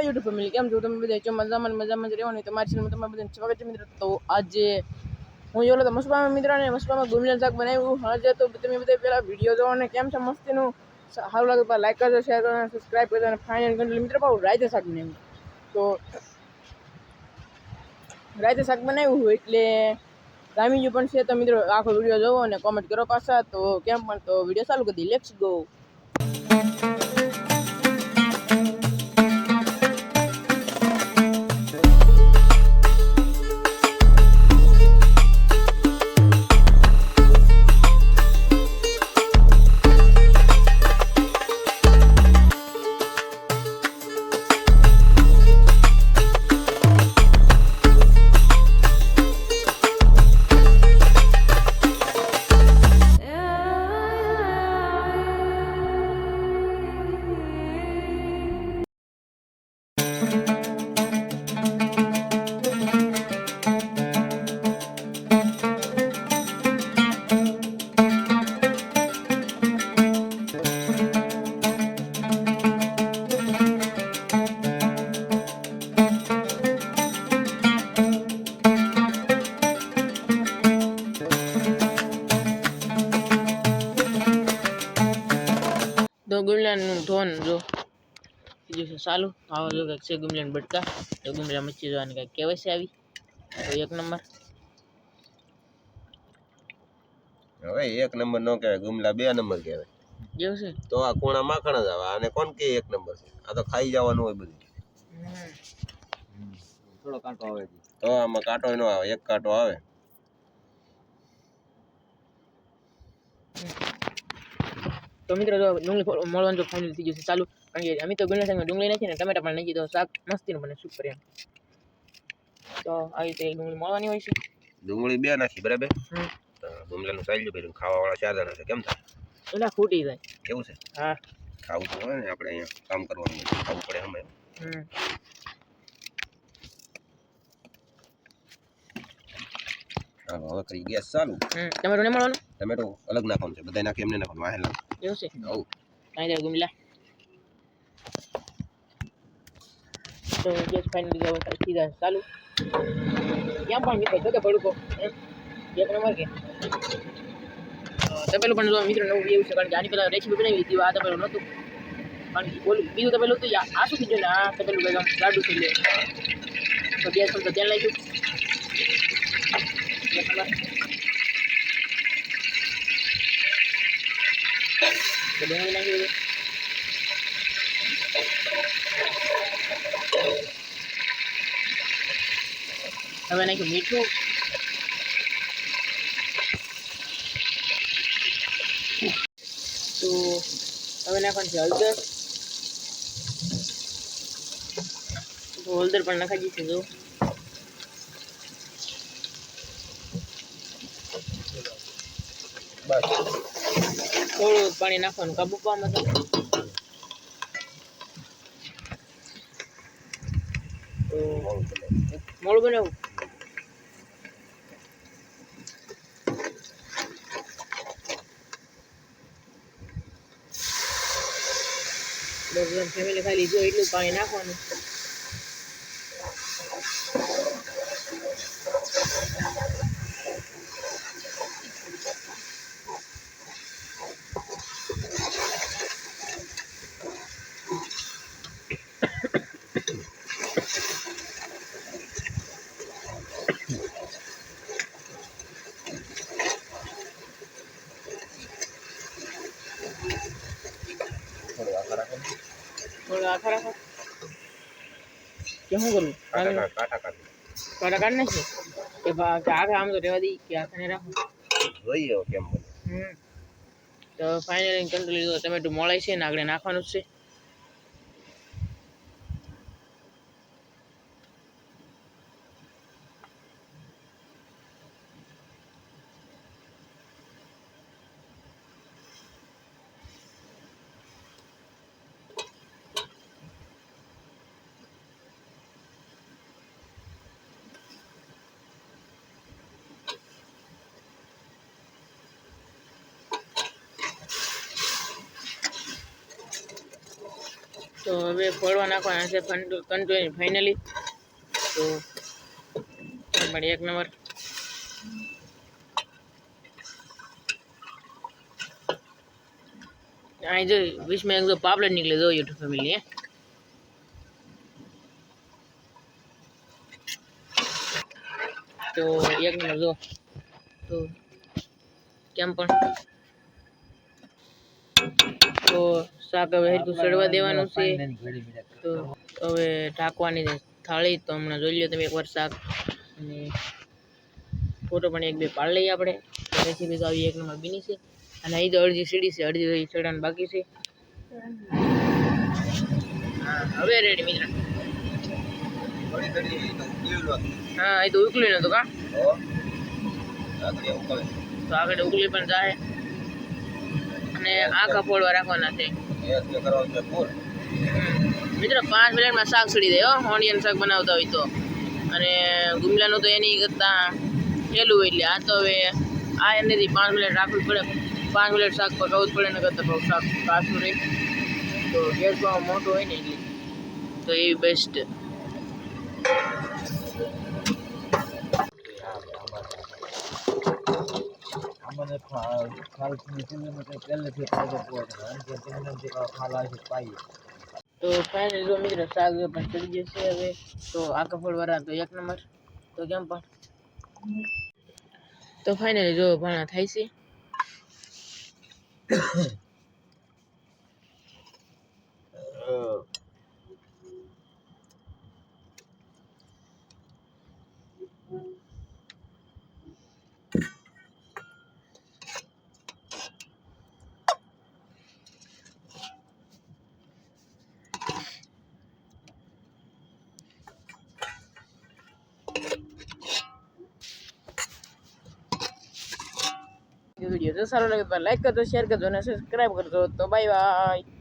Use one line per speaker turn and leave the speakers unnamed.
નવા YouTube family કેમ છો તમે બધા જો મજામાં મજામાં જ રહેવાનું તમારી ચેનલમાં તમારા બધાને સ્વાગત છે મિત્રો. તો આજે હું જોલો તો મસબામાં મિત્રોને ને મસબામાં શાક બનાવ્યું. હજે તો તમે બધા પહેલાં વીડિયો જોવો ને કેમ છે મસ્તીનું? સારું લાગે તો લાઈક કરજો શેર કરજો અને સબસ્ક્રાઈબ કરજો અને ફાઇનલ કંટ્રોલ મિત્ર પાઉં રાયતે શાક બનાવ્યું. તો રાયતે શાક બનાવ્યું હોય એટલે રામીજુ પણ છે. તો મિત્રો, આખો વીડિયો જોવો અને કોમેન્ટ કરો પાછા. તો કેમ પણ તો વીડિયો ચાલુ કરી દઈએ. લેટ્સ ગો તો ગુમલાનું ધોન જો. બીજું છે આવા જો કંઈક છે ગુમલાન બટકા. તો ગુમલા મચ્છી જોવાની કંઈક કહેવાય છે આવી. તો એક નંબર.
હવે એક નંબર નો કહેવાય ગુમલા બે નંબર કહેવાય.
જેવું છે?
તો આ કોણા માખણ જ આવે આને કોણ કે એક નંબર છે? આ તો ખાઈ જવાનું હોય બધું.
થોડો કાંટો આવે
તો આમાં કાંટો નો આવે એક કાંટો આવે.
તો મિત્રો જો ડુંગળી મળવાનું જો ફાઇનલ થઈ છે. ચાલુ. કારણ કે અમે તો ગુંડલા શાકમાં ડુંગળી નાખીને ટમેટા પણ નાખી તો શાક મસ્તીનું બને શું કરે તો આવી રીતે ડુંગળી મળવાની હોય છે.
ડુંગળી બે નાખી બરાબર?
હમ.
સાઈડ ગુમલાનું સાઈલ ભર્યું ખાવા વાળા ચાર જણા છે કેમ થાય?
એટલે ખૂટી જાય.
કેવું છે?
હા.
ખાવું તો હોય ને આપણે અહીંયા કામ કરવાનું ખાવું પડે અમે હવે કરી ગેસ ચાલુ.
ટમેટો ને મળવાનું?
ટમેટો અલગ નાખવાનું છે બધા નાખી એમને નાખવાનું વાહેલ
એવું છે કાંઈ દે ગુમલા તો ગેસ ફાઇનલ ગયો સીધા ચાલુ ક્યાં પણ મિત્રો જોકે ભડકો એક નંબર કે તપેલું પણ જો મિત્રો નવું એવું છે કારણ કે આની પહેલાં રેસીપી બનાવી હતી આ તપેલું નહોતું કારણ કે બોલું બીજું તપેલું હતું આ આ શું કીધું ને આ તપેલું કંઈક આમ જાડું થઈ ગયું તો ગેસ પણ તો તેલ નાખ્યું હવે નાખ્યું મીઠું. તો હવે નાખવાનું છે હળદર. તો હળદર પણ નાખી દીધી જો.
બસ.
થોડું પાણી નાખવાનું. કાબુ પાવામાં મોડું બનાવું? ફેમિલી ખાલી જો એટલું પાણી નાખવાનું.
આખા રાખો.
કે શું કરવું
કાંટા કાઢ-
થોડા કે ભા- આમ તો રહેવા દઈ કે આખા નહીં રાખો.
જોઈએ કેમ
હમ. તો ફાઇનલી કંટ્રોલ ટમેટું મળે છે ને આગળ નાખવાનું જ છે. તો હવે ફોડવા નાખવાના છે કંટ્રોલ ફાઇનલી તો પણ એક નંબર. અહીં જો વિશમાં એક જો પાપલેટ નીકળે, જો યુટ્યુબ ફેમિલી હે. તો એક નંબર જો. તો કેમ પણ? તો શાક હવે હેરકું સડવા દેવાનું છે. તો હવે ઢાંકવાની થાળી તો હમણાં જોઈ લો તમે એકવાર શાક. અને ફોટો પણ એક બે પાડી લઈએ આપણે. રેસીપી તો આવી એક નંબર બીની છે. અને અહીં તો અડધી સીડી છે અડધી તો ચડવાનું બાકી છે. હા હવે રેડી મિત્ર. હા અહીં તો ઉકલી નતું કા. તો આગળ ઉકલી પણ જાય. અને આખા ફોડવા રાખવાના છે. મિત્રો, પાંચ મિનિટમાં શાક સડી દે ઓનિયન શાક બનાવતા હોય તો. અને ગુમલાનું તો એની કરતાં પેલું હોય એટલે. આ તો હવે આ એનેથી પાંચ મિનિટ રાખવું પડે. પાંચ મિનિટ શાક પકાવવું જ પડે ને કરતાં બહુ શાક કાચું રહે. તો ગેસ બહુ મોટો હોય ને એટલે. તો એ બેસ્ટ
અમને ખાલ કિલોમીટર પહેલેથી ફાયદો પહોંચે કારણ કે તેમનાથી ખાલ આવે છે પાઈએ
તો ફાઇનલ જો મિત્રો શાક પણ ચડી જશે હવે તો આ કપડવાળા તો એક નંબર તો કેમ પણ તો ફાઇનલી જો ભાણા થાય છે વીડિયો જો સારો લાગે તો લાઈક કરજો શેર કરજો અને સબસ્ક્રાઈબ કરજો તો બાય બાય